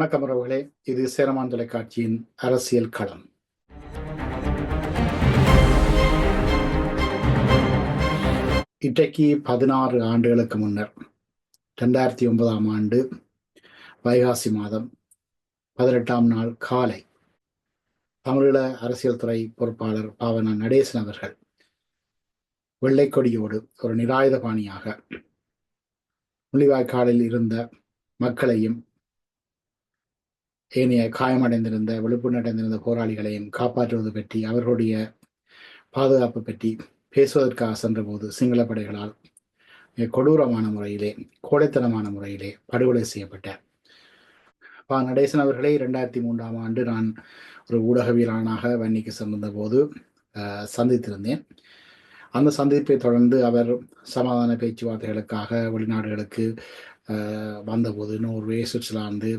வணக்கம் உறவுகளே. இது சேரமான் தொலைக்காட்சியின் அரசியல் களம். இன்றைக்கு பதினாறு ஆண்டுகளுக்கு முன்னர் ரெண்டாயிரத்தி ஒன்பதாம் ஆண்டு வைகாசி மாதம் பதினெட்டாம் நாள் காலை தமிழீழ அரசியல் துறை பொறுப்பாளர் பாவன நடேசன் அவர்கள் வெள்ளைக்கொடியோடு ஒரு நிராயுத பாணியாக முள்ளிவாய்க்காலில் இருந்த மக்களையும் ஏனைய காயமடைந்திருந்த விழுப்புணர்ந்திருந்த போராளிகளையும் காப்பாற்றுவது பற்றி அவர்களுடைய பாதுகாப்பு பற்றி பேசுவதற்காக சென்றபோது சிங்கள படைகளால் மிக கொடூரமான முறையிலே கோடைத்தனமான முறையிலே படுகொலை செய்யப்பட்டார். பா. நடேசன் அவர்களே இரண்டாயிரத்தி மூன்றாம் ஆண்டு நான் ஒரு ஊடகவியலானாக வன்னிக்கு சென்றிருந்த போது சந்தித்திருந்தேன். அந்த சந்திப்பை தொடர்ந்து அவர் சமாதான பேச்சுவார்த்தைகளுக்காக வெளிநாடுகளுக்கு வந்தபோது நோர்வே சுவிட்சர்லாந்து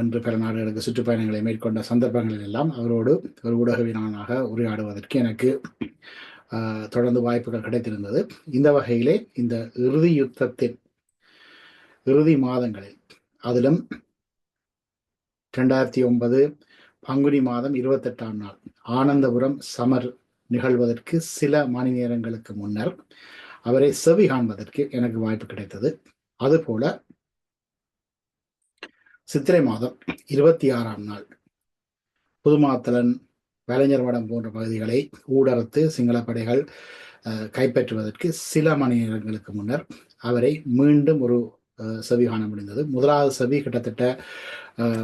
என்று பிற நாடுகளுக்கு சுற்றுப்பயணங்களை மேற்கொண்ட சந்தர்ப்பங்களில் எல்லாம் அவரோடு ஒரு ஊடகவினானாக உரையாடுவதற்கு எனக்கு தொடர்ந்து வாய்ப்புகள் கிடைத்திருந்தது. இந்த வகையிலே இந்த இறுதி யுத்தத்தின் இறுதி மாதங்களில் அதிலும் ரெண்டாயிரத்தி ஒன்பது பங்குனி மாதம் இருபத்தெட்டாம் நாள் ஆனந்தபுரம் சமர் நிகழ்வதற்கு சில மணி நேரங்களுக்கு முன்னர் அவரை செவி காண்பதற்கு எனக்கு வாய்ப்பு கிடைத்தது. அதுபோல சித்திரை மாதம் இருபத்தி ஆறாம் நாள் புதுமாத்தலன் வேலைஞர் வடம் போன்ற பகுதிகளை ஊடறுத்து சிங்கள படைகள் கைப்பற்றுவதற்கு சில மணி நேரங்களுக்கு முன்னர் அவரை மீண்டும் ஒரு அஹ், செவி காண முடிந்தது. முதலாவது செவி கிட்டத்தட்ட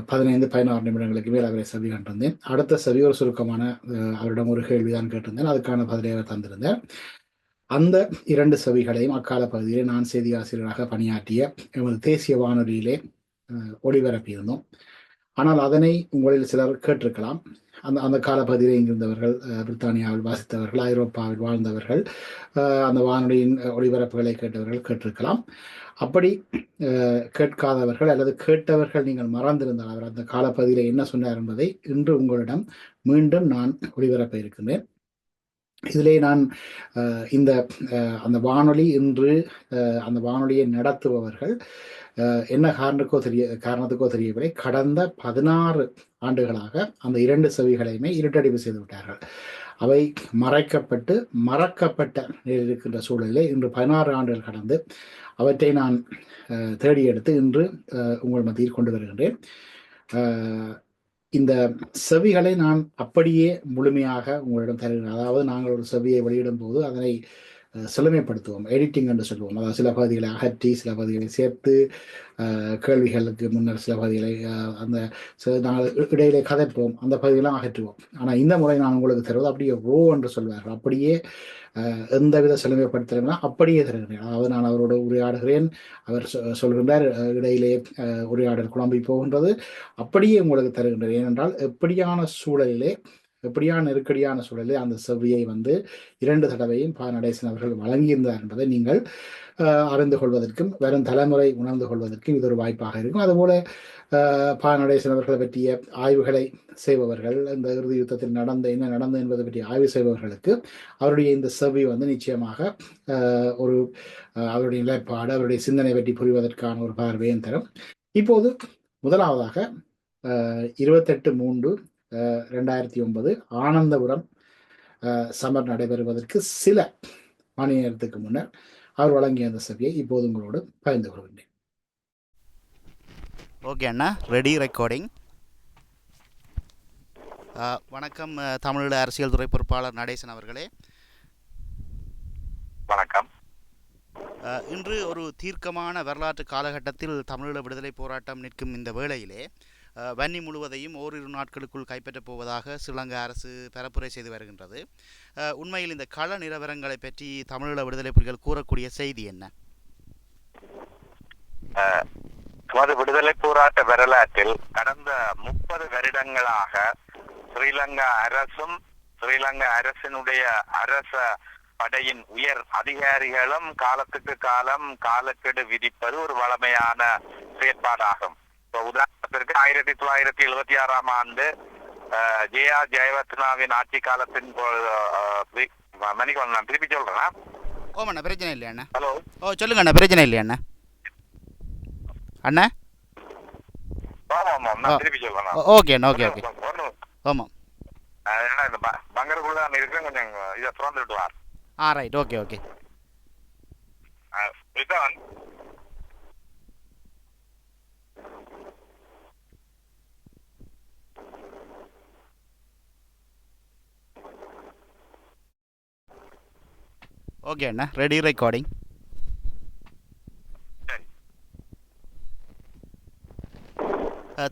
பதினைந்து பதினாறு நிமிடங்களுக்கு மேல் அவரை செவி கண்டிருந்தேன் அடுத்த செவி ஒரு சுருக்கமான அவரிடம் ஒரு கேள்விதான் கேட்டிருந்தேன். அதுக்கான பதிலை அவர் அந்த இரண்டு செவிகளையும் அக்கால பகுதியிலே நான் செய்தி ஆசிரியராக பணியாற்றிய எமது தேசிய வானொலியிலே ஒளிபரப்பியிருந்தோம். ஆனால் அதனை உங்களில் சிலர் கேட்டிருக்கலாம். அந்த அந்த காலப்பகுதியில் இங்கிருந்தவர்கள் பிரித்தானியாவில் வாசித்தவர்கள் ஐரோப்பாவில் வாழ்ந்தவர்கள் அந்த வானொலியின் ஒளிபரப்புகளை கேட்டவர்கள் கேட்டிருக்கலாம். அப்படி கேட்காதவர்கள் அல்லது கேட்டவர்கள் நீங்கள் மறந்திருந்தால் அவர் அந்த காலப்பகுதியில் என்ன சொன்னார் என்பதை இன்று உங்களிடம் மீண்டும் நான் ஒளிபரப்ப இருக்கின்றேன். இதிலே நான் இந்த அந்த வானொலி இன்று அந்த வானொலியை நடத்துபவர்கள் என்ன காரணத்துக்கோ தெரிய காரணத்துக்கோ தெரியவில்லை. கடந்த பதினாறு ஆண்டுகளாக அந்த இரண்டு செவிகளையுமே இருட்டடிப்பு செய்து விட்டார்கள். அவை மறைக்கப்பட்டு மறக்கப்பட்ட நிலையில் இருக்கின்ற சூழலிலே இன்று பதினாறு ஆண்டுகள் கடந்து அவற்றை நான் தேடி எடுத்து இன்று உங்கள் மத்தியில் கொண்டு வருகின்றேன். இந்த செவிகளை நான் அப்படியே முழுமையாக உங்களிடம் தருகிறேன். அதாவது நாங்கள் ஒரு செவியை வெளியிடும் போது அதனை செழுமைப்படுத்துவோம். எடிட்டிங் என்று சொல்லுவோம். அதாவது சில பகுதிகளை அகற்றி சில பகுதிகளை சேர்த்து கேள்விகளுக்கு முன்னர் சில பகுதிகளை அந்த சில நாங்கள் இடையிலே கதைப்போம். அந்த பகுதியெல்லாம் அகற்றுவோம். ஆனால் இந்த முறை நான் உங்களுக்கு தருவது அப்படியே ரோ என்று சொல்வார்கள். அப்படியே எந்த எந்தவித செழுமைப்படுத்தலைன்னா அப்படியே தருகிறேன். அதாவது நான் அவரோடு உரையாடுகிறேன். அவர் சொ- சொல்கின்றார் இடையிலே உரையாடல் குழம்பி போகின்றது. அப்படியே உங்களுக்கு தருகின்றேன். ஏனென்றால் எப்படியான சூழலிலே எப்படியான நெருக்கடியான சூழலில் அந்த செவ்வியை வந்து இரண்டு தடவையும் ப நடேசன் அவர்கள் வழங்கியிருந்தார் என்பதை நீங்கள் அறிந்து கொள்வதற்கும் வரும் தலைமுறை உணர்ந்து கொள்வதற்கும் இது ஒரு வாய்ப்பாக இருக்கும். அதுபோல ப நடேசன் அவர்களை பற்றிய ஆய்வுகளை செய்பவர்கள் இந்த இறுதி யுத்தத்தில் நடந்த என்ன நடந்தது என்பதை பற்றி ஆய்வு செய்பவர்களுக்கு அவருடைய இந்த செவ்வி வந்து நிச்சயமாக ஒரு அவருடைய நிலைப்பாடு அவருடைய சிந்தனை பற்றி புரிவதற்கான ஒரு பார்வையும் தரும். இப்போது முதலாவதாக இருபத்தெட்டு மூன்று ரெண்டாயிரத்தி ஒன்பது ஆனந்தபுரம் அஹ், சமர் நடைபெறுவதற்கு சில மணி நேரத்துக்கு முன்னர் அவர் வழங்கிய அந்த செவியை இப்போது உங்களோடு பகிர்ந்து கொள்கின்றேன். ஓகே அண்ணா ரெடி ரெக்கார்டிங் வணக்கம் தமிழீழ அரசியல் துறை பொறுப்பாளர் நடேசன் அவர்களே. வணக்கம். அஹ், இன்று ஒரு தீர்க்கமான வரலாற்று காலகட்டத்தில் தமிழீழ விடுதலை போராட்டம் நிற்கும் இந்த வேளையிலே வன்னி முழுவதையும் ஓரிரு நாட்களுக்குள் கைப்பற்றப் போவதாக ஸ்ரீலங்கா அரசு பரப்புரை செய்து வருகின்றது. உண்மையில் இந்த கள நிலவரங்களை பற்றி தமிழீழ விடுதலை புலிகள் கூறக்கூடிய செய்தி என்ன? நமது விடுதலை போராட்ட வரலாற்றில் கடந்த முப்பது வருடங்களாக ஸ்ரீலங்கா அரசும் ஸ்ரீலங்கா அரசினுடைய அரச படையின் உயர் அதிகாரிகளும் காலத்துக்கு காலம் காலக்கெடு விதிப்பது ஒரு வளமையான செயற்பாடாகும். இப்போ உதாரணத்திற்கு ஆயிரத்தி தொள்ளாயிரத்தி எழுபத்தி ஆறாம் ஆண்டு ஜே ஆர் ஜெயவர்த்தனாவின் ஆட்சி காலத்தின் மன்னிக்கணும் நான் திருப்பி சொல்றேன் ஓமண்ணா பிரச்சனை இல்லையா அண்ணா? ஹலோ ஓ சொல்லுங்க அண்ணா பிரச்சனை இல்லையா அண்ணா? அண்ணா? ஓகே அண்ணா ஓகே ஓகே. ஆமாம் ஏன்னா இந்த பங்கருக்குள்ள கொஞ்சம் இதை திறந்து விட்டு வார் ஆ ரைட் ஓகே ஓகே அண்ணா. ரெடி ரெக்கார்டிங்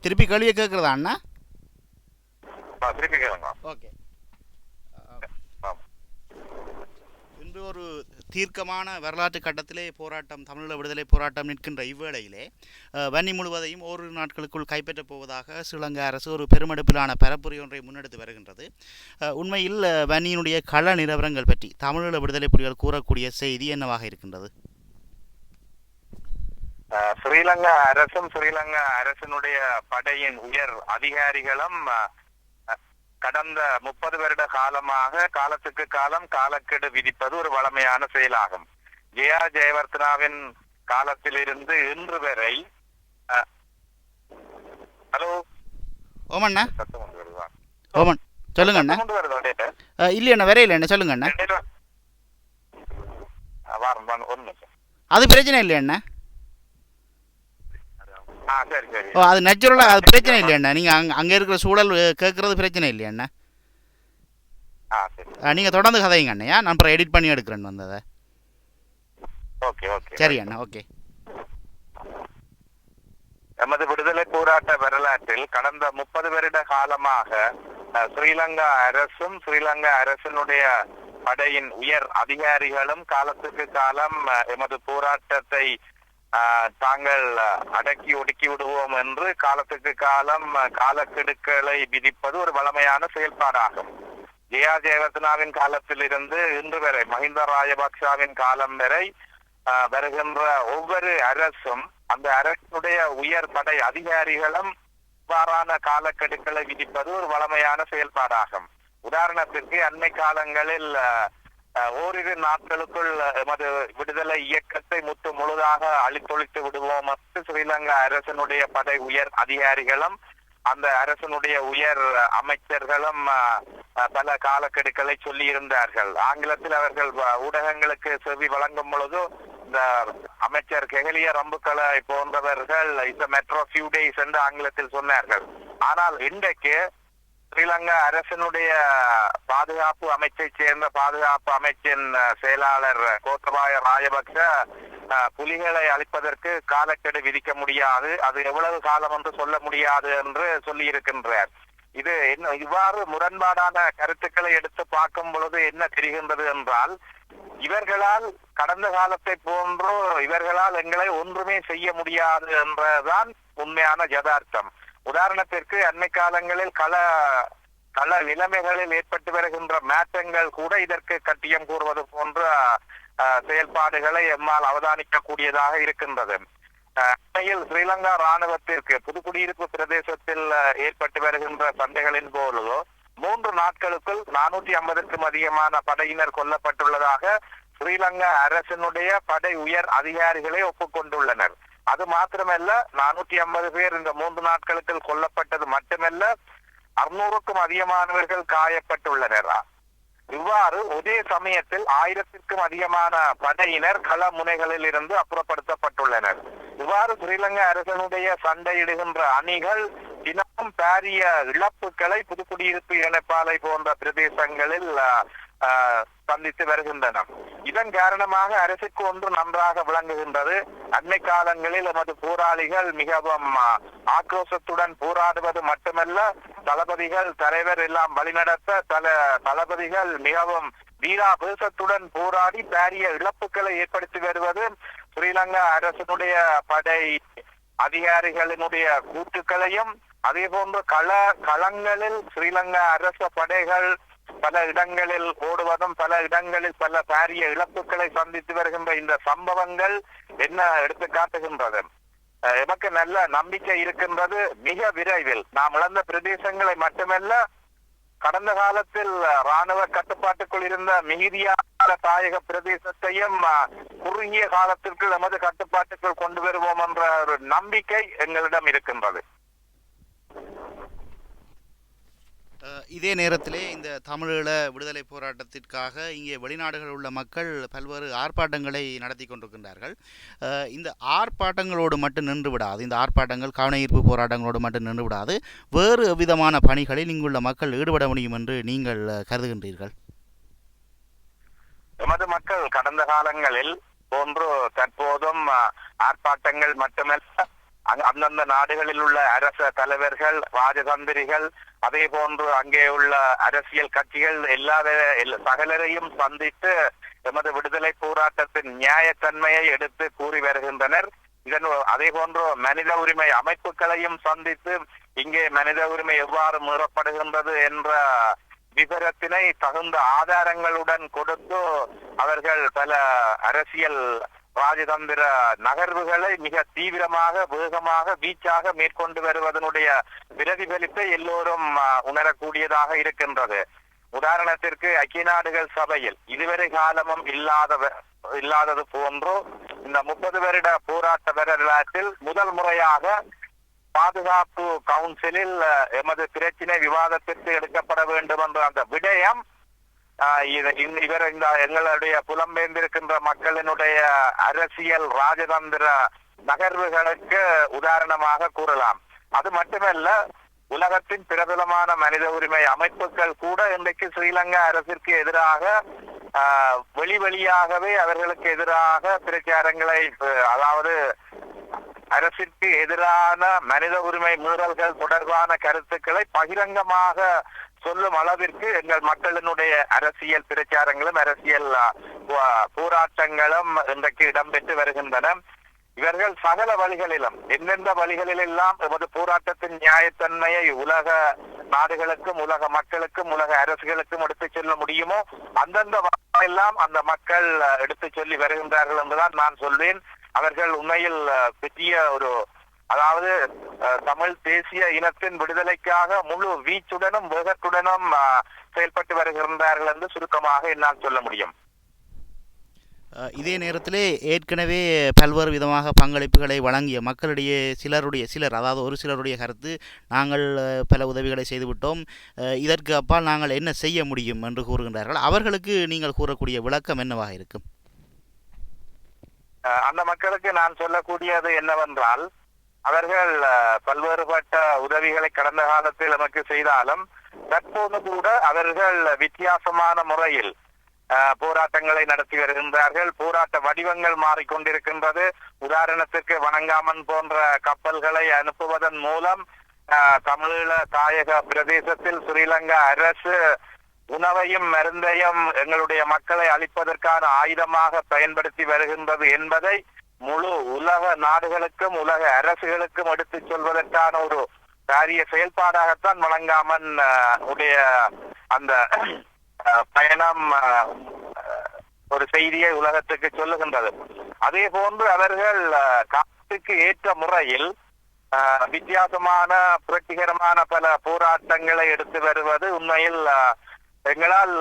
திருப்பி கேள்வியை கேட்குறதா அண்ணா? திருப்பி ஓகே. இன்று ஒரு தீர்க்கமான வரலாற்று கட்டத்திலே போராட்டம் தமிழீழ விடுதலை போராட்டம் நிற்கின்ற இவ்வேளையிலே வன்னி முழுவதையும் ஓரிரு நாட்களுக்குள் கைப்பற்றப் போவதாக ஸ்ரீலங்கா அரசு ஒரு பெருமெடுப்பிலான பரப்புரை ஒன்றை முன்னெடுத்து வருகின்றது. அஹ், உண்மையில் வன்னியினுடைய கள நிலவரங்கள் பற்றி தமிழீழ விடுதலை புலிகள் கூறக்கூடிய செய்தி என்னவாக இருக்கின்றது? ஸ்ரீலங்கா அரசும் ஸ்ரீலங்கா அரசினுடைய படையின் உயர் அதிகாரிகளும் கடந்த முப்பது வருட காலமாக காலத்துக்கு காலம் காலக்கெடு விதிப்பது ஒரு வளமையான செயலாகும். ஜெயா ஜெயவர்த்தனாவின் காலத்திலிருந்து இன்று வரை ஹலோ? ஓமண்ணா? சத்தம் கொண்டு வருதா ஓமன் சொல்லுங்க அண்ணா. இல்லையண்ணா வரையில என்ன சொல்லுங்க அண்ணா. அது பிரச்சனை இல்லையண்ணா சரி சரி. ஓ அது நேச்சுரலாக அது பிரச்சனை இல்லையண்ணா நீங்கள் அங்கே அங்கே இருக்கிற சூழல் கேட்குறது பிரச்சனை இல்லையண்ணா ஆ சரி நீங்கள் தொடர்ந்து கதைங்க அண்ணையா நான் அப்புறம் எடிட் பண்ணி எடுக்கிறேன் வந்ததை ஓகே ஓகே சரி அண்ணா ஓகே. எமது விடுதலை போராட்ட வரலாற்றில் கடந்த முப்பது வருட காலமாக ஸ்ரீலங்கா அரசும் ஸ்ரீலங்கா அரசினுடைய படையின் உயர் அதிகாரிகளும் காலத்துக்கு காலம் எமது போராட்டத்தை தாங்கள் அடக்கி ஒடுக்கி விடுவோம் என்று காலத்துக்கு காலம் காலக்கெடுக்களை விதிப்பது ஒரு வளமையான செயல்பாடாகும். ஜெயா ஜெயவர்தனாவின் காலத்திலிருந்து இன்று வரை மஹிந்த ராஜபக்சாவின் காலம் வரை ஆஹ் வருகின்ற ஒவ்வொரு அரசும் அந்த அரசுடைய உயர் படை அதிகாரிகளும் இவ்வாறான காலக்கெடுக்களை விதிப்பது ஒரு வளமையான செயல்பாடாகும். உதாரணத்திற்கு அண்மை காலங்களில் ஓரிரு நாட்களுக்குள் எமது விடுதலை இயக்கத்தை முற்று முழுதாக அழித்தொழித்து விடுவோம் என்று ஸ்ரீலங்கா அரசனுடைய படை உயர் அதிகாரிகளும் அந்த அரசனுடைய உயர் அமைச்சர்களும் பல காலக்கெடுக்களை சொல்லி இருந்தார்கள் ஆங்கிலத்தில் அவர்கள் ஊடகங்களுக்கு செவி வழங்கும் பொழுது இந்த அமைச்சர் கெகலிய ரம்புக்களை போன்றவர்கள் இந்த மெட்ரோ ஃபியூ டேஸ் என்று ஆங்கிலத்தில் சொன்னார்கள். ஆனால் இன்றைக்கு ஸ்ரீலங்கா அரசினுடைய பாதுகாப்பு அமைச்சை சேர்ந்த பாதுகாப்பு அமைச்சின் செயலாளர் கோத்தபாய ராஜபக்ச புலிகளை அழிப்பதற்கு காலக்கெடு விதிக்க முடியாது. அது எவ்வளவு காலம் என்று சொல்ல முடியாது என்று சொல்லியிருக்கின்றார். இது என்ன இவ்வாறு முரண்பாடான கருத்துக்களை எடுத்து பார்க்கும் பொழுது என்ன தெரிகின்றது என்றால் இவர்களால் கடந்த காலத்தை போன்றோ இவர்களால் எங்களை ஒன்றுமே செய்ய முடியாது என்றதான் உண்மையான யதார்த்தம். உதாரணத்திற்கு அண்மை காலங்களில் கள கள நிலைமைகளில் ஏற்பட்டு வருகின்ற மாற்றங்கள் கூட இதற்கு கட்டியம் கூறுவது போன்ற செயல்பாடுகளை எம்மால் அவதானிக்கக்கூடியதாக இருக்கின்றது. அஹ், ஸ்ரீலங்கா ராணுவத்திற்கு புதுக்குடியிருப்பு பிரதேசத்தில் ஏற்பட்டு வருகின்ற சண்டைகளின் போலோ மூன்று நாட்களுக்குள் நானூற்றி ஐம்பதுக்கும் அதிகமான படையினர் கொல்லப்பட்டுள்ளதாக ஸ்ரீலங்கா அரசினுடைய படை உயர் அதிகாரிகளை ஒப்புக்கொண்டுள்ளனர். அது மாத்திரமல்ல நானூத்தி ஐம்பது பேர் இந்த மூன்று நாட்களுக்கு கொல்லப்பட்டது மட்டுமல்ல அறுநூறுக்கும் அதிகமானவர்கள் காயப்பட்டுள்ளனர். இவ்வாறு ஒரே சமயத்தில் ஆயிரத்திற்கும் அதிகமான படையினர் கள முனைகளில் இருந்து அப்புறப்படுத்தப்பட்டுள்ளனர். இவ்வாறு ஸ்ரீலங்கா அரசனுடைய சண்டையிடுகின்ற அணிகள் தினமும் பாரிய இழப்புகளை புதுக்குடியிருப்பு இணைப்பாலை போன்ற பிரதேசங்களில் சந்தித்து வருகின்றன. இதன் காரணமாக அரசுக்கு ஒன்று நன்றாக விளங்குகின்றது. அண்மை காலங்களில் எமது போராளிகள் மிகவும் ஆக்ரோஷத்துடன் போராடுவது மட்டுமல்ல தளபதிகள் தலைவர் எல்லாம் வழிநடத்த தல தளபதிகள் மிகவும் வீராபேசத்துடன் போராடி பாரிய இழப்புகளை ஏற்படுத்தி வருவது ஸ்ரீலங்கா அரசினுடைய படை அதிகாரிகளினுடைய கூட்டுக்களையும் அதே போன்று கள களங்களில் ஸ்ரீலங்கா அரச படைகள் பல இடங்களில் ஓடுவதும் பல இடங்களில் பல பாரிய இழப்புகளை சந்தித்து வருகின்ற இந்த சம்பவங்கள் என்ன எடுத்து காட்டுகின்றது? எமக்கு நல்ல நம்பிக்கை இருக்கின்றது மிக விரைவில். நாம் இழந்த பிரதேசங்களை மட்டுமல்ல கடந்த காலத்தில் ராணுவ கட்டுப்பாட்டுக்குள் இருந்த மிகுதியான தாயக பிரதேசத்தையும் குறுகிய காலத்திற்குள் நமது கட்டுப்பாட்டுக்குள் கொண்டு வருவோம் என்ற ஒரு நம்பிக்கை எங்களிடம் இருக்கின்றது. இதே நேரத்திலே இந்த தமிழீழ விடுதலை போராட்டத்திற்காக இங்கே வெளிநாடுகளில் உள்ள மக்கள் பல்வேறு ஆர்ப்பாட்டங்களை நடத்தி கொண்டிருக்கின்றார்கள். இந்த ஆர்ப்பாட்டங்களோடு மட்டும் நின்று விடாது. இந்த ஆர்ப்பாட்டங்கள் கவன ஈர்ப்பு போராட்டங்களோடு மட்டும் நின்று விடாது. வேறு விதமான பணிகளில் இங்குள்ள மக்கள் ஈடுபட முடியும் என்று நீங்கள் கருதுகின்றீர்கள்? எமது மக்கள் கடந்த காலங்களில் போன்று தற்போதும் ஆர்ப்பாட்டங்கள் மட்டுமல்ல அந்தந்த நாடுகளில் உள்ள அரச தலைவர்கள் ராஜதந்திரிகள் அதே போன்று அங்கே உள்ள அரசியல் கட்சிகள் எல்லா சகலரையும் சந்தித்து எமது விடுதலை போராட்டத்தின் நியாயத்தன்மையை எடுத்து கூறி வருகின்றனர். இதன் அதே போன்று மனித உரிமை அமைப்புகளையும் சந்தித்து இங்கே மனித உரிமை எவ்வாறு மீறப்படுகின்றது என்ற விவரத்தினை தகுந்த ஆதாரங்களுடன் கொடுத்து அவர்கள் பல அரசியல் ராஜதந்திர நகர்வுகளை மிக தீவிரமாக வேகமாக வீச்சாக மேற்கொண்டு வருவதனுடைய பிரதிபலிப்பை எல்லோரும் அஹ், உணரக்கூடியதாக இருக்கின்றது. உதாரணத்திற்கு ஐக்கிய நாடுகள் சபையில் இதுவரை காலமும் இல்லாத இல்லாதது போன்றோ இந்த முப்பது வருட போராட்ட வரலாற்றில் முதல் முறையாக பாதுகாப்பு கவுன்சிலில் எமது பிரச்சினை விவாதத்திற்கு எடுக்கப்பட வேண்டும் என்ற அந்த விடயம் இவர் இந்த எங்களுடைய புலம்பெயர்ந்திருக்கின்ற மக்களினுடைய அரசியல் ராஜதந்திர நகர்வுகளுக்கு உதாரணமாக கூறலாம். அது மட்டுமல்ல உலகத்தின் பிரபலமான மனித உரிமை அமைப்புகள் கூட இன்றைக்கு ஸ்ரீலங்கா அரசிற்கு எதிராக ஆஹ், வெளி வெளியாகவே அவர்களுக்கு எதிராக பிரச்சாரங்களை அதாவது அரசிற்கு எதிரான மனித உரிமை மீறல்கள் தொடர்பான கருத்துக்களை பகிரங்கமாக சொல்லும் அளவிற்கு எங்கள் மக்களினுடைய அரசியல் பிரச்சாரங்களும் அரசியல் போராட்டங்களும் இன்றைக்கு இடம்பெற்று வருகின்றன. இவர்கள் சகல வழிகளிலும் எந்தெந்த வழிகளில் எல்லாம் எமது போராட்டத்தின் நியாயத்தன்மையை உலக நாடுகளுக்கும் உலக மக்களுக்கும் உலக அரசுகளுக்கும் எடுத்துச் செல்ல முடியுமோ அந்தந்த எல்லாம் அந்த மக்கள் எடுத்துச் சொல்லி வருகின்றார்கள் என்றுதான் நான் சொல்வேன். அவர்கள் உண்மையில் பெரிய ஒரு அதாவது தமிழ் தேசிய இனத்தின் விடுதலைக்காக முழு வீச்சுடனும் வேகத்துடனும் செயல்பட்டு வருகின்றார்கள் என்று சுருக்கமாக என்னால் சொல்ல முடியும். இதே நேரத்திலே ஏற்கனவே பல்வேறு விதமாக பங்களிப்புகளை வழங்கிய மக்களிடையே சிலருடைய சிலர் அதாவது ஒரு சிலருடைய கருத்து நாங்கள் பல உதவிகளை செய்துவிட்டோம். இதற்கு அப்பால் நாங்கள் என்ன செய்ய முடியும் என்று கூறுகின்றார்கள். அவர்களுக்கு நீங்கள் கூறக்கூடிய விளக்கம் என்னவாக இருக்கும்? அந்த மக்களுக்கு நான் சொல்லக்கூடியது என்னவென்றால் அவர்கள் பல்வேறுபட்ட உதவிகளை கடந்த காலத்தில் நமக்கு செய்தாலும் தற்போது கூட அவர்கள் வித்தியாசமான முறையில் போராட்டங்களை நடத்தி வருகின்றார்கள். போராட்ட வடிவங்கள் மாறிக்கொண்டிருக்கின்றது. உதாரணத்திற்கு வணங்காமன் போன்ற கப்பல்களை அனுப்புவதன் மூலம் அஹ், தமிழீழ தாயக பிரதேசத்தில் ஸ்ரீலங்கா அரசு உணவையும் மருந்தையும் எங்களுடைய மக்களை அளிப்பதற்கான ஆயுதமாக பயன்படுத்தி வருகின்றது என்பதை முழு உலக நாடுகளுக்கும் உலக அரசுகளுக்கும் எடுத்து சொல்வதற்கான ஒரு காரிய செயல்பாடாகத்தான் வழங்காமன் உடைய அந்த அஹ், பயணம் ஒரு செய்தியை உலகத்துக்கு சொல்லுகின்றது. அதே போன்று அவர்கள் அஹ், காலத்துக்கு ஏற்ற முறையில் வித்தியாசமான புரட்சிகரமான பல போராட்டங்களை எடுத்து வருவது உண்மையில் எங்களால்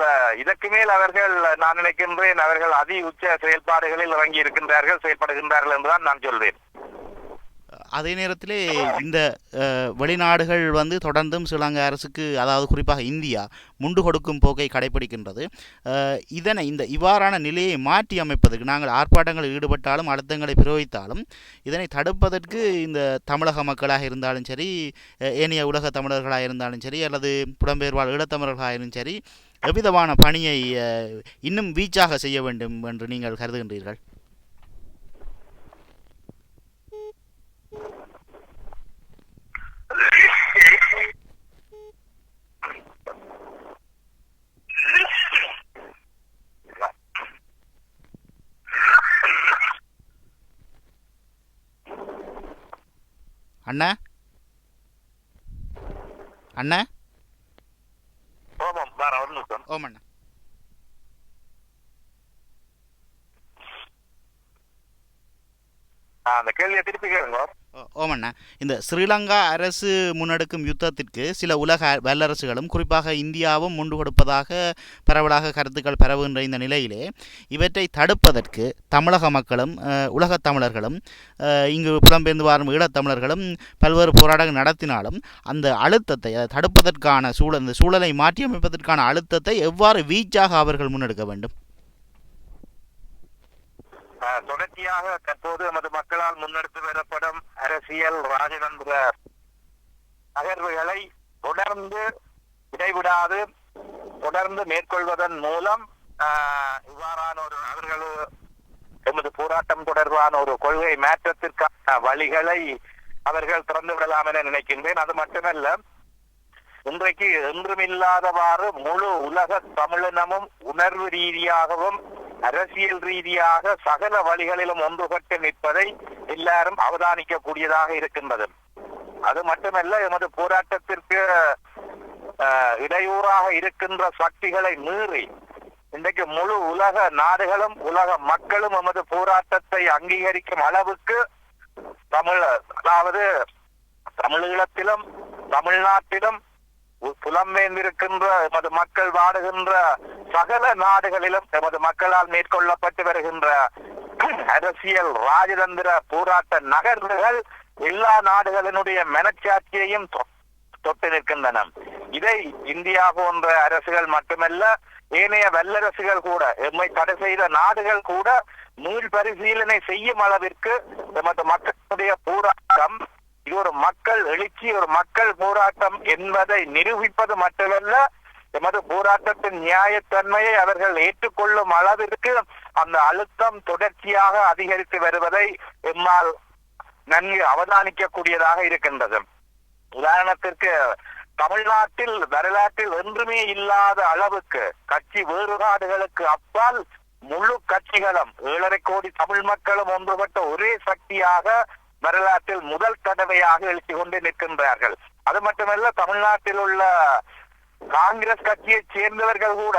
இதற்கு மேல் அவர்கள் நான் நினைக்கின்றேன் அவர்கள் அதி உச்ச செயல்பாடுகளில் இறங்கி இருக்கின்றார்கள் செயல்படுகின்றார்கள் என்றுதான் நான் சொல்வேன். அதே நேரத்திலே இந்த வெளிநாடுகள் வந்து தொடர்ந்தும் ஸ்ரீலங்கா அரசுக்கு அதாவது குறிப்பாக இந்தியா முண்டு கொடுக்கும் போக்கை கடைபிடிக்கின்றது இதனை இந்த இவ்வாறான நிலையை மாற்றி அமைப்பதற்கு நாங்கள் ஆர்ப்பாட்டங்களில் ஈடுபட்டாலும் அழுத்தங்களை பிரயோகித்தாலும் இதனை தடுப்பதற்கு இந்த தமிழக மக்களாக இருந்தாலும் சரி ஏனைய உலக தமிழர்களாக இருந்தாலும் சரி அல்லது புலம்பெயர்வாழ் ஈழத்தமிழர்களாக இருந்தாலும் சரி எவ்விதமான பணியை இன்னும் வீச்சாக செய்ய வேண்டும் என்று நீங்கள் கருதுகின்றீர்கள்? அண்ணா? அண்ணா ஓமம் வேற ஒரு நிமிஷம் ஓம் அண்ணா ஆஹ், இந்த ஸ்ரீலங்கா அரசு முன்னெடுக்கும் யுத்தத்திற்கு சில உலக வல்லரசுகளும் குறிப்பாக இந்தியாவும் முண்டு கொடுப்பதாக பரவலாக கருத்துக்கள் பரவுகின்ற இந்த நிலையிலே இவற்றை தடுப்பதற்கு தமிழக மக்களும் உலகத் தமிழர்களும் இங்கு புலம்பெயர்ந்து வாரும் ஈழத்தமிழர்களும் பல்வேறு போராட்டங்கள் நடத்தினாலும் அந்த அழுத்தத்தை அதை தடுப்பதற்கான சூழல் இந்த சூழலை மாற்றியமைப்பதற்கான அழுத்தத்தை எவ்வாறு வீச்சாக அவர்கள் முன்னெடுக்க வேண்டும்? தொடர்ச்சியாக தற்போது நமது மக்களால் முன்னெடுத்து வரப்படும் அரசியல் ராஜதந்திர நகர்வுகளை தொடர்ந்து இடைவிடாது தொடர்ந்து மேற்கொள்வதன் மூலம் ஆஹ், இவ்வாறான ஒரு அவர்கள் எமது போராட்டம் தொடர்பான ஒரு கொள்கை மாற்றத்திற்கான வழிகளை அவர்கள் திறந்து விடலாம் என நினைக்கின்றேன். அது மட்டுமல்ல இன்றைக்கு என்றுமில்லாதவாறு முழு உலக தமிழினமும் உணர்வு ரீதியாகவும் அரசியல் ரீதியாக சகல வழிகளிலும் ஒன்றுபட்டு நிற்பதை எல்லாரும் அவதானிக்கக்கூடியதாக இருக்கின்றது. அது மட்டுமல்ல எமது போராட்டத்திற்கு ஆஹ், இடையூறாக இருக்கின்ற சக்திகளை மீறி இன்றைக்கு முழு உலக நாடுகளும் உலக மக்களும் எமது போராட்டத்தை அங்கீகரிக்கும் அளவுக்கு தமிழ் அதாவது தமிழீழத்திலும் தமிழ்நாட்டிலும் உ- புலம்பெயர்ந்திருக்கின்ற எமது மக்கள் வாடுகின்ற சகல நாடுகளிலும் எமது மக்களால் மேற்கொள்ளப்பட்டு வருகின்ற அரசியல் ராஜதந்திர போராட்ட நகர்வுகள் எல்லா நாடுகளினுடைய மனச்சாட்சியையும் தொட்டு நிற்கின்றன. இதை இந்தியா போன்ற அரசுகள் மட்டுமல்ல ஏனைய வல்லரசுகள் கூட எம்மை தடை செய்த நாடுகள் கூட மீள் பரிசீலனை செய்யும் அளவிற்கு எமது மக்களுடைய போராட்டம் இது ஒரு மக்கள் எழுச்சி ஒரு மக்கள் போராட்டம் என்பதை நிரூபிப்பது மட்டுமல்ல எமது போராட்டத்தின் நியாயத்தன்மையை அவர்கள் ஏற்றுக்கொள்ளும் அளவிற்கு அந்த அழுத்தம் தொடர்ச்சியாக அதிகரித்து வருவதை எம்மால் நன்கு அவதானிக்கக்கூடியதாக இருக்கின்றது. உதாரணத்திற்கு தமிழ்நாட்டில் வரலாற்றில் என்றுமே இல்லாத அளவுக்கு கட்சி வேறுபாடுகளுக்கு அப்பால் முழு கட்சிகளும் ஏழரை கோடி தமிழ் மக்களும் ஒன்றுபட்ட ஒரே சக்தியாக வரலாற்றில் முதல் தடவையாக எழுச்சி கொண்டு நிற்கின்றார்கள். அது மட்டுமல்ல தமிழ்நாட்டில் உள்ள காங்கிரஸ் கட்சியை சேர்ந்தவர்கள் கூட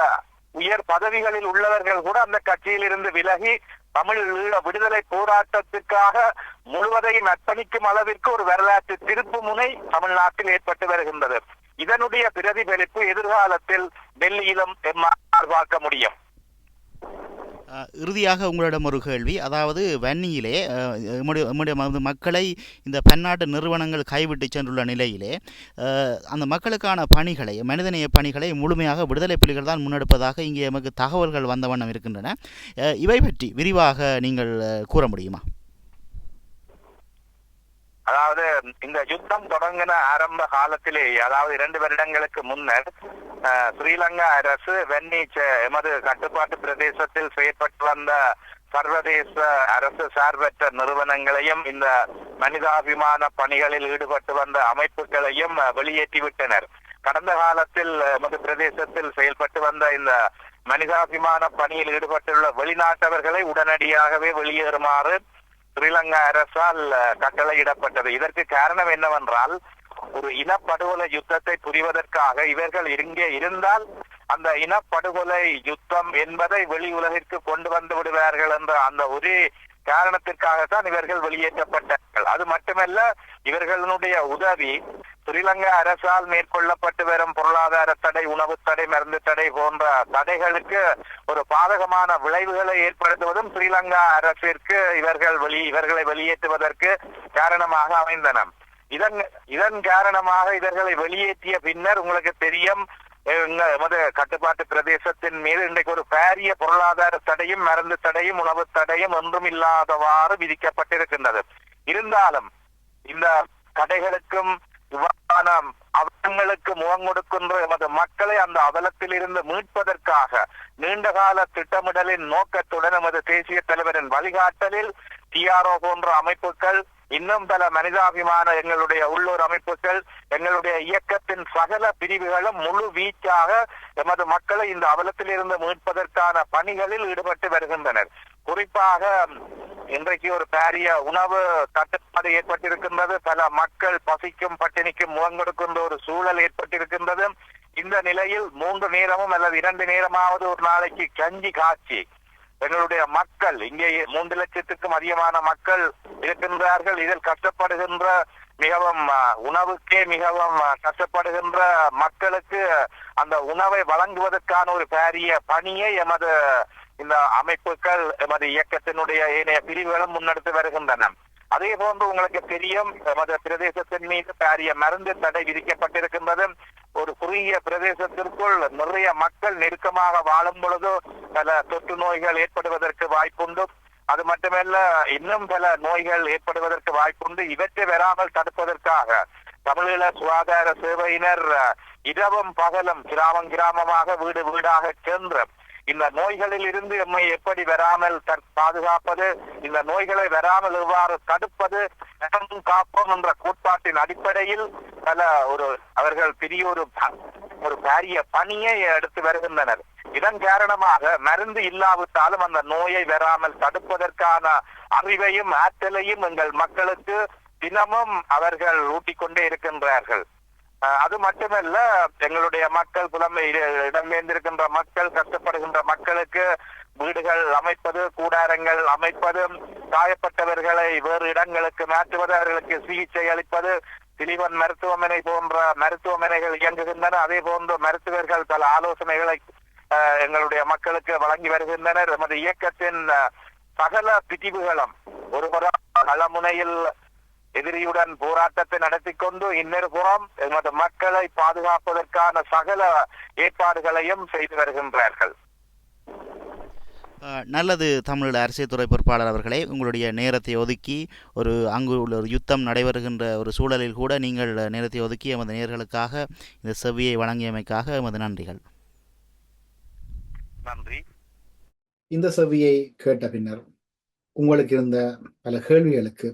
உயர் பதவிகளில் உள்ளவர்கள் கூட அந்த கட்சியில் இருந்து விலகி தமிழ் ஈழ விடுதலை போராட்டத்திற்காக முழுவதையும் அர்ப்பணிக்கும் அளவிற்கு ஒரு வரலாற்று திருப்பு முனை தமிழ்நாட்டில் ஏற்பட்டு வருகின்றது. இதனுடைய பிரதிபலிப்பு எதிர்காலத்தில் டெல்லியிலும் பார்க்க முடியும். இறுதியாக உங்களிடம் ஒரு கேள்வி. அதாவது வன்னியிலே அஹ், எம்முடைய எம்முடைய மக்களை இந்த பன்னாட்டு நிறுவனங்கள் கைவிட்டு சென்றுள்ள நிலையிலே அந்த மக்களுக்கான பணிகளை மனிதநேய பணிகளை முழுமையாக விடுதலை புலிகள் தான் முன்னெடுப்பதாக இங்கே நமக்கு தகவல்கள் வந்த வண்ணம் இருக்கின்றன. இவை பற்றி விரிவாக நீங்கள் கூற முடியுமா? அதாவது இந்த யுத்தம் தொடங்கின ஆரம்ப காலத்திலே அதாவது இரண்டு வருடங்களுக்கு முன்னர் ஸ்ரீலங்கா அரசு வெண்ணி எமது கட்டுப்பாட்டு பிரதேசத்தில் செயற்பட்டு வந்த சர்வதேச அரசு சார்பற்ற நிறுவனங்களையும் இந்த மனிதாபிமான பணிகளில் ஈடுபட்டு வந்த அமைப்புகளையும் வெளியேற்றிவிட்டனர் கடந்த காலத்தில் எமது பிரதேசத்தில் செயல்பட்டு வந்த இந்த மனிதாபிமான பணியில் ஈடுபட்டுள்ள வெளிநாட்டவர்களை உடனடியாகவே வெளியேறுமாறு ஸ்ரீலங்கா அரசால் கட்டளையிடப்பட்டது இதற்கு காரணம் என்னவென்றால் ஒரு இனப்படுகொலை யுத்தத்தை புரிவதற்காக இவர்கள் இங்கே இருந்தால் அந்த இனப்படுகொலை யுத்தம் என்பதை வெளி உலகிற்கு கொண்டு வந்து விடுவார்கள் என்ற அந்த ஒரே காரணத்திற்காகத்தான் இவர்கள் வெளியேற்றப்பட்டார்கள். அது மட்டுமல்ல இவர்களுடைய உதவி ஸ்ரீலங்கா அரசால் மேற்கொள்ளப்பட்டு வரும் பொருளாதார தடை உணவு தடை மருந்து தடை போன்ற தடைகளுக்கு ஒரு பாதகமான விளைவுகளை ஏற்படுத்துவதும் ஸ்ரீலங்கா அரசிற்கு இவர்கள் வெளி இவர்களை வெளியேற்றுவதற்கு காரணமாக அமைந்தன. இதன் இதன் காரணமாக இவர்களை வெளியேற்றிய பின்னர் உங்களுக்கு தெரியும் எமது கட்டுப்பாட்டு பிரதேசத்தின் மீது இன்றைக்கு ஒரு பாரிய பொருளாதார தடையும் மருந்து தடையும் உணவு தடையும் ஒன்றும் இல்லாதவாறு விதிக்கப்பட்டிருக்கின்றது. இருந்தாலும் இந்த கடைகளுக்கும் இவ்வாறான அவலங்களுக்கு முகம் கொடுக்கின்ற எமது மக்களை அந்த அவலத்தில் இருந்து மீட்பதற்காக நீண்டகால திட்டமிடலின் நோக்கத்துடன் எமது தேசிய தலைவரின் வழிகாட்டலில் டிஆர்ஓ போன்ற அமைப்புகள் இன்னும் பல மனிதாபிமான எங்களுடைய உள்ளூர் அமைப்புகள் எங்களுடைய இயக்கத்தின் சகல பிரிவுகளும் முழு வீச்சாக எமது மக்களை இந்த அவலத்திலிருந்து மீட்பதற்கான பணிகளில் ஈடுபட்டு வருகின்றனர். குறிப்பாக இன்றைக்கு ஒரு பாரிய உணவு தட்டுப்பாடு ஏற்பட்டிருக்கின்றது. பல மக்கள் பசிக்கும் பட்டினிக்கும் முகங்கொடுக்கின்ற ஒரு சூழல் ஏற்பட்டிருக்கின்றது. இந்த நிலையில் மூன்று நேரமும் அல்லது இரண்டு நேரமாவது ஒரு நாளைக்கு கஞ்சி காய்ச்சி எங்களுடைய மக்கள் இங்கே மூன்று லட்சத்துக்கும் அதிகமான மக்கள் இருக்கின்றார்கள். இதில் கஷ்டப்படுகின்ற மிகவும் உணவுக்கே மிகவும் கஷ்டப்படுகின்ற மக்களுக்கு அந்த உணவை வழங்குவதற்கான ஒரு பாரிய பணியை எமது இந்த அமைப்புகள் எமது இயக்கத்தினுடைய ஏனைய பிரிவுகளும் முன்னெடுத்து வருகின்றன. அதே போன்று உங்களுக்கு தெரியும் எமது பிரதேசத்தின் மீது பாரிய மருந்து தடை விதிக்கப்பட்டிருக்கின்றது. ஒரு குறுகிய பிரதேசத்திற்குள் நிறைய மக்கள் நெருக்கமாக வாழும் பொழுது பல தொற்று நோய்கள் ஏற்படுவதற்கு வாய்ப்புண்டு. அது மட்டுமல்ல இன்னும் பல நோய்கள் ஏற்படுவதற்கு வாய்ப்புண்டு. இவற்றை வராமல் தடுப்பதற்காக தமிழீழ சுகாதார சேவையினர் இரவும் பகலும் கிராமம் கிராமமாக வீடு வீடாக சென்று இந்த நோய்களில் இருந்து எம்மை எப்படி வராமல் பாதுகாப்பது இந்த நோய்களை வராமல் எவ்வாறு தடுப்பது காப்போம் என்ற கோட்பாட்டின் அடிப்படையில் பல ஒரு அவர்கள் பெரிய ஒரு ஒரு பாரிய பணியை எடுத்து வருகின்றனர். இதன் காரணமாக மருந்து இல்லாவிட்டாலும் அந்த நோயை வராமல் தடுப்பதற்கான அறிவையும் ஆற்றலையும் எங்கள் மக்களுக்கு தினமும் அவர்கள் ஊட்டிக்கொண்டே இருக்கின்றார்கள். அது மட்டுமல்ல எங்களுடைய மக்கள் புலமை இடம்பெயர்ந்திருக்கின்ற மக்கள் கஷ்டப்படுகின்ற மக்களுக்கு வீடுகள் அமைப்பது கூடாரங்கள் அமைப்பது காயப்பட்டவர்களை வேறு இடங்களுக்கு மாற்றுவது அவர்களுக்கு சிகிச்சை அளிப்பது திலீபன் மருத்துவமனை போன்ற மருத்துவமனைகள் இயங்குகின்றன. அதே போன்று மருத்துவர்கள் பல ஆலோசனைகளை அஹ், எங்களுடைய மக்களுக்கு வழங்கி வருகின்றனர். எமது இயக்கத்தின் சகல பிரிவுகளும் ஒரு புறம் களமுனையில் எதிரியுடன் போராட்டத்தை நடத்தி கொண்டு இன்னொரு புறம் எமது மக்களை பாதுகாப்பதற்கான சகல ஏற்பாடுகளையும் செய்து வருகின்றார்கள். நல்லது தமிழ் அரசியல் துறை பொறுப்பாளர் அவர்களே உங்களுடைய நேரத்தை ஒதுக்கி ஒரு அங்கு உள்ள ஒரு யுத்தம் நடைபெறுகின்ற ஒரு சூழலில் கூட நீங்கள் நேரத்தை ஒதுக்கி எமது நேர்களுக்காக இந்த செவியை வழங்கியமைக்காக எமது நன்றிகள். நன்றி. இந்த செவியை கேட்ட பின்னர் உங்களுக்கு இருந்த பல கேள்விகளுக்கு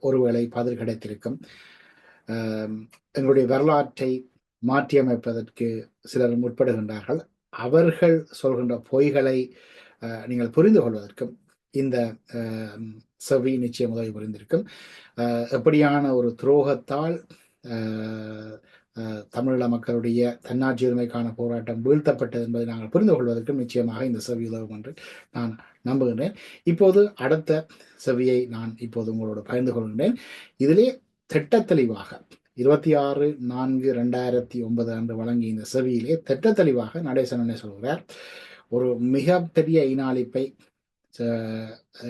ஒருவேளை பதில் கிடைத்திருக்கும். எங்களுடைய வரலாற்றை மாற்றியமைப்பதற்கு சிலர் முற்படுகின்றார்கள். அவர்கள் சொல்கின்ற பொய்களை நீங்கள் புரிந்து கொள்வதற்கும் இந்த செவி நிச்சயம் உதவி புரிந்திருக்கும். எப்படியான ஒரு துரோகத்தால் அஹ், தமிழீழ மக்களுடைய தன்னாட்சி உரிமைக்கான போராட்டம் வீழ்த்தப்பட்டது என்பதை நாங்கள் புரிந்து கொள்வதற்கும் நிச்சயமாக இந்த செவி உதவும் என்று நான் நம்புகின்றேன். இப்போது அடுத்த செவியை நான் இப்போது உங்களோடு பகிர்ந்து கொள்கின்றேன். இதிலே திட்ட தெளிவாக இருபத்தி ஆறு நான்கு ரெண்டாயிரத்தி ஒன்பது அன்று வழங்கிய இந்த செவியிலே திட்ட தெளிவாக நடேசனே சொல்கிறார். ஒரு மிகப்பெரிய இனாளிப்பை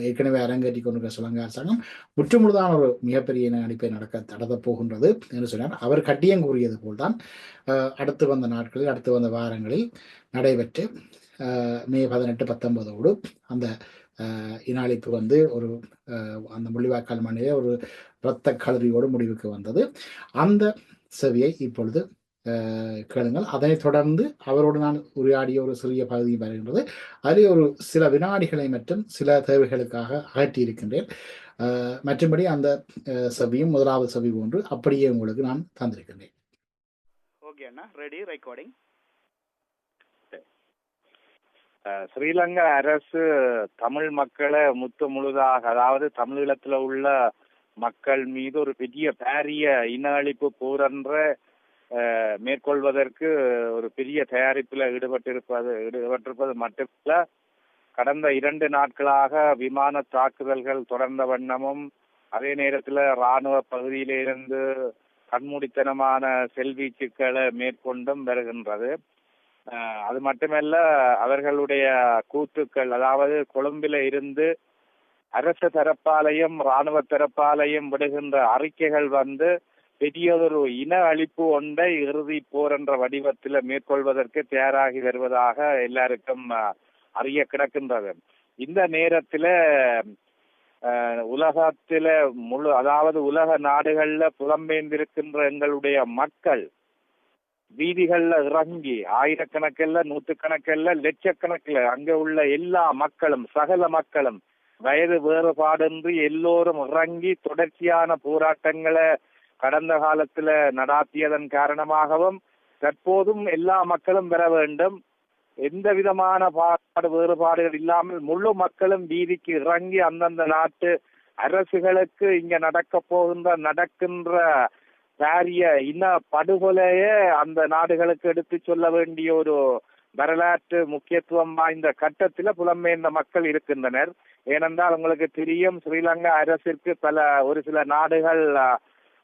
ஏற்கனவே அரங்கேற்றி கொண்டிருக்கிற சுலங்க அரசாங்கம் முற்றுமுழுதான ஒரு மிகப்பெரிய நடிப்பை நடக்க நடத்தப் போகின்றது என்று சொன்னார். அவர் கட்டியம் கூறியது போல்தான் அடுத்து வந்த நாட்களில் அடுத்து வந்த வாரங்களில் நடைபெற்று மே பதினெட்டு பத்தொன்பதோடு அந்த இனாளிப்பு வந்து ஒரு அந்த முள்ளிவாய்க்கால் மண்ணிலே ஒரு இரத்த கலரியோடு முடிவுக்கு வந்தது. அந்த செவியை இப்பொழுது கேளுங்கள். அதனைத் தொடர்ந்து அவரோடு நான் உரையாடிய ஒரு சிறிய பகுதி வருகின்றது. அதில் ஒரு சில வினாடிகளை மற்றும் சில தேவைகளுக்காக அகற்றி இருக்கின்றேன் மற்றும்படி அந்த செவியும் முதலாவது செவி ஒன்று அப்படியே உங்களுக்கு நான் தந்திருக்கின்றேன். ஓகே அண்ணா. ரெடி ரெக்கார்டிங் ஸ்ரீலங்கா அரசு தமிழ் மக்களை முத்து முழுதாக அதாவது தமிழீழத்துல உள்ள மக்கள் மீது ஒரு பெரிய பாரிய இன அழிப்பு போரன்ற மேற்கொள்வதற்கு ஒரு பெரிய தயாரிப்புல ஈடுபட்டிருப்பது ஈடுபட்டிருப்பது மட்டுமல்ல கடந்த இரண்டு நாட்களாக விமான தாக்குதல்கள் தொடர்ந்த வண்ணமும் அதே நேரத்துல ராணுவ பகுதியிலிருந்து கண்மூடித்தனமான செல்வீச்சுக்களை மேற்கொண்டும் வருகின்றது. அது மட்டுமல்ல அவர்களுடைய கூற்றுக்கள் அதாவது கொழும்பில இருந்து அரசு தரப்பாலையும் ராணுவ தரப்பாலையும் விடுகின்ற அறிக்கைகள் வந்து பெரியதொரு இன அழிப்பு ஒன்றை இறுதி போர் என்ற வடிவத்தில் மேற்கொள்வதற்கு தயாராகி வருவதாக எல்லாருக்கும் அறிய கிடக்கின்றது. இந்த நேரத்துல அஹ், உலகத்தில முழு அதாவது உலக நாடுகள்ல புலம்பெயர்ந்திருக்கின்ற எங்களுடைய மக்கள் வீதிகள்ல இறங்கி ஆயிரக்கணக்கில் நூற்றுக்கணக்கில் லட்சக்கணக்கில் அங்க உள்ள எல்லா மக்களும் சகல மக்களும் வயது வேறுபாடின்றி எல்லோரும் இறங்கி தொடர்ச்சியான போராட்டங்களை கடந்த காலத்துல நடாத்தியதன் காரணமாகவும் தற்போதும் எல்லா மக்களும் பெற வேண்டும். எந்த விதமான பாடு வேறுபாடுகள் இல்லாமல் முழு மக்களும் வீதிக்கு இறங்கி அந்தந்த நாட்டு அரசுகளுக்கு இங்க நடக்க போகின்ற நடக்கின்ற பாரிய இன படுகொலையே அந்த நாடுகளுக்கு எடுத்து சொல்ல வேண்டிய ஒரு வரலாற்று முக்கியத்துவம் வாய்ந்த கட்டத்தில் புலம்பெயர்ந்த மக்கள் இருக்கின்றனர். ஏனென்றால் உங்களுக்கு தெரியும் ஸ்ரீலங்கா அரசிற்கு பல ஒரு சில நாடுகள்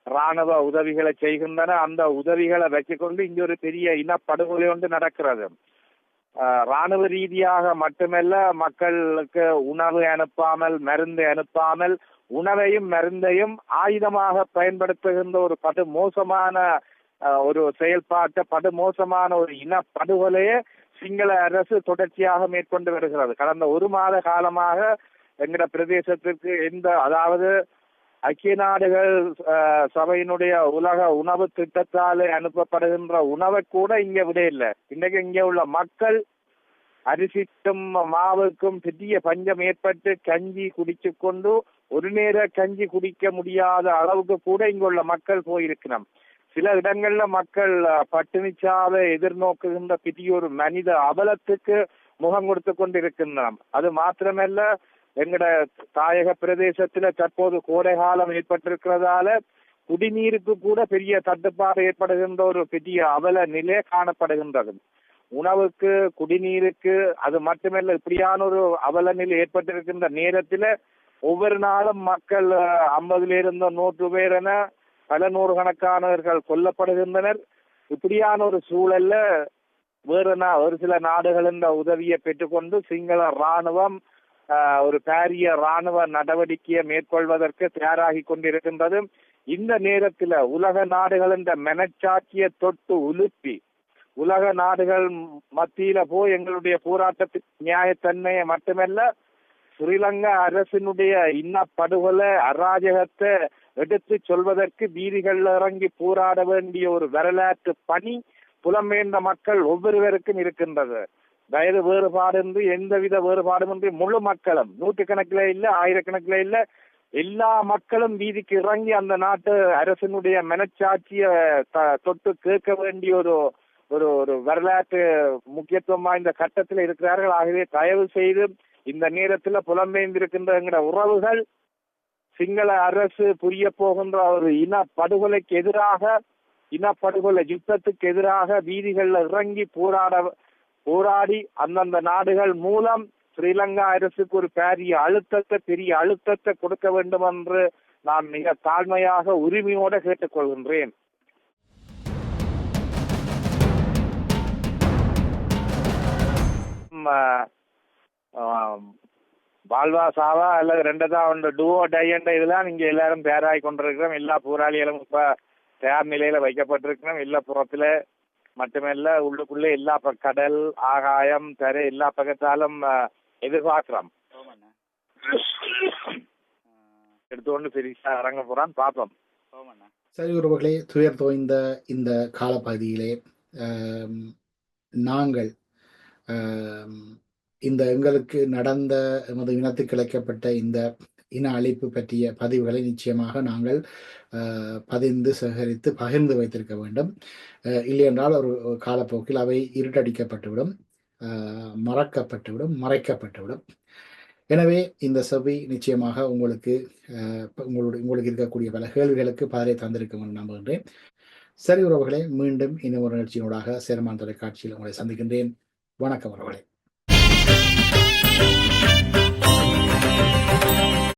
ராணுவ உதவிகளை செய்கின்றன. அந்த உதவிகளை வச்சுக்கொண்டு இங்க ஒரு பெரிய இனப்படுகொலை ஒன்று நடக்கிறது. அஹ், ராணுவ ரீதியாக மட்டுமல்ல மக்களுக்கு உணவு அனுப்பாமல் மருந்து அனுப்பாமல் உணவையும் மருந்தையும் ஆயுதமாக பயன்படுத்துகின்ற ஒரு படு மோசமான ஒரு செயல்பாட்டை படு மோசமான ஒரு இன படுகொலையை சிங்கள அரசு தொடர்ச்சியாக மேற்கொண்டு வருகிறது. கடந்த ஒரு மாத காலமாக எங்கட பிரதேசத்திற்கு எந்த அதாவது ஐக்கிய நாடுகள் அஹ், சபையினுடைய உலக உணவு திட்டத்தாலே அனுப்பப்படுகின்ற உணவை கூட இங்க விட இன்னைக்கு இங்க உள்ள மக்கள் அரிசிக்கும் மாவுக்கும் பெரிய பஞ்சம் ஏற்பட்டு கஞ்சி குடிச்சு கொண்டு ஒரு நேர கஞ்சி குடிக்க முடியாத அளவுக்கு கூட இங்குள்ள மக்கள் போயிருக்கணும். சில இடங்கள்ல மக்கள் பட்டினிச்சாத எதிர்நோக்குகின்ற பெரிய ஒரு மனித அவலத்துக்கு முகம் கொடுத்து கொண்டிருக்கின்றோம் அது மாத்திரமல்ல எங்கட தாயக பிரதேசத்துல தற்போது கோடை காலம் ஏற்பட்டிருக்கிறதால குடிநீருக்கு கூட பெரிய தட்டுப்பாடு ஏற்படுகின்ற ஒரு பெரிய அவல நிலை காணப்படுகின்றது. உணவுக்கு குடிநீருக்கு அது மட்டுமல்ல இப்படியான ஒரு அவல நிலை ஏற்பட்டிருக்கின்ற நேரத்துல ஒவ்வொரு நாளும் மக்கள் ஐம்பதுல இருந்த நூற்று பேர் என பல நூறுக்கணக்கானவர்கள் கொல்லப்படுகின்றனர். இப்படியான ஒரு சூழல்ல வேறு ஒரு சில நாடுகள் இந்த உதவியை பெற்றுக்கொண்டு சிங்கள ராணுவம் ஒரு பாரிய ராணுவ நடவடிக்கையை மேற்கொள்வதற்கு தயாராகி கொண்டிருக்கின்றது. இந்த நேரத்துல உலக நாடுகள் இந்த மனச்சாட்சியை தொட்டு உலுப்பி உலக நாடுகள் மத்தியில போய் எங்களுடைய போராட்டத்தின் நியாயத்தன்மையை மட்டுமல்ல ஸ்ரீலங்கா அரசினுடைய இன்னப்படுகொலை அராஜகத்தை எடுத்து சொல்வதற்கு வீதிகளில் இறங்கி போராட வேண்டிய ஒரு வரலாற்று பணி புலம்பெயர்ந்த மக்கள் ஒவ்வொருவருக்கும் இருக்கின்றது. வயது வேறுபாடின்றி எந்தவித வேறுபாடுமின்றி முழு மக்களும் நூற்றுக்கணக்கில் இல்லை ஆயிரக்கணக்கில் இல்லை எல்லா மக்களும் வீதிக்கு இறங்கி அந்த நாட்டு அரசினுடைய மனச்சாட்சிய த- தொட்டு கேட்க வேண்டிய ஒரு ஒரு ஒரு வரலாற்று முக்கியத்துவம் வாய்ந்த கட்டத்தில் இருக்கிறார்கள். ஆகவே தயவு செய்து இந்த நேரத்துல புலம்பெயர்ந்திருக்கின்ற உறவுகள் சிங்கள அரசு புரிய போகின்ற ஒரு இன படுகொலைக்கு எதிராக இனப்படுகொலை யுத்தத்துக்கு எதிராக வீதிகளில் இறங்கி போராட போராடி அந்தந்த நாடுகள் மூலம் ஸ்ரீலங்கா அரசுக்கு ஒரு பெரிய அழுத்தத்தை பெரிய அழுத்தத்தை கொடுக்க வேண்டும் என்று நான் மிக தாழ்மையாக உரிமையோடு கேட்டுக்கொள்கின்றேன். ம், வாழ்வா சாவா அல்லது ரெண்டதா ஒன்று டூவோ டையண்ட இதெல்லாம் இங்க எல்லாரும் தயாராகி கொண்டிருக்கிறோம். எல்லா போராளிகளும் இப்ப தயார் நிலையில வைக்கப்பட்டிருக்கிறோம். எல்லா புறத்துல மட்டுமல்ல உள்ளுக்குள்ளே எல்லா கடல் ஆகாயம் தரை எல்லா பக்கத்தாலும் எதிர்பார்க்கிறோம். எடுத்துக்கொண்டு பெருசா இறங்க போறான். பாப்போம் சரி உறவுகளே துயர் தோய்ந்த இந்த காலப்பகுதியிலே நாங்கள் இந்த எங்களுக்கு நடந்த எமது இனத்துக்கு இழைக்கப்பட்ட இந்த இன அழிப்பு பற்றிய பதிவுகளை நிச்சயமாக நாங்கள் பதிந்து சேகரித்து பகிர்ந்து வைத்திருக்க வேண்டும். இல்லையென்றால் ஒரு காலப்போக்கில் அவை இருட்டடிக்கப்பட்டுவிடும் மறக்கப்பட்டுவிடும் மறைக்கப்பட்டுவிடும். எனவே இந்த செவ்வி நிச்சயமாக உங்களுக்கு உங்களுடைய உங்களுக்கு இருக்கக்கூடிய பல கேள்விகளுக்கு பதிலை தந்திருக்கும் என்று நம்புகின்றேன். சரி உறவுகளை மீண்டும் இன்னும் ஒரு நிகழ்ச்சியினூடாக சேரமான் தொலைக்காட்சியில் உங்களை சந்திக்கின்றேன். வணக்கம் உறவுகளே. Thank you.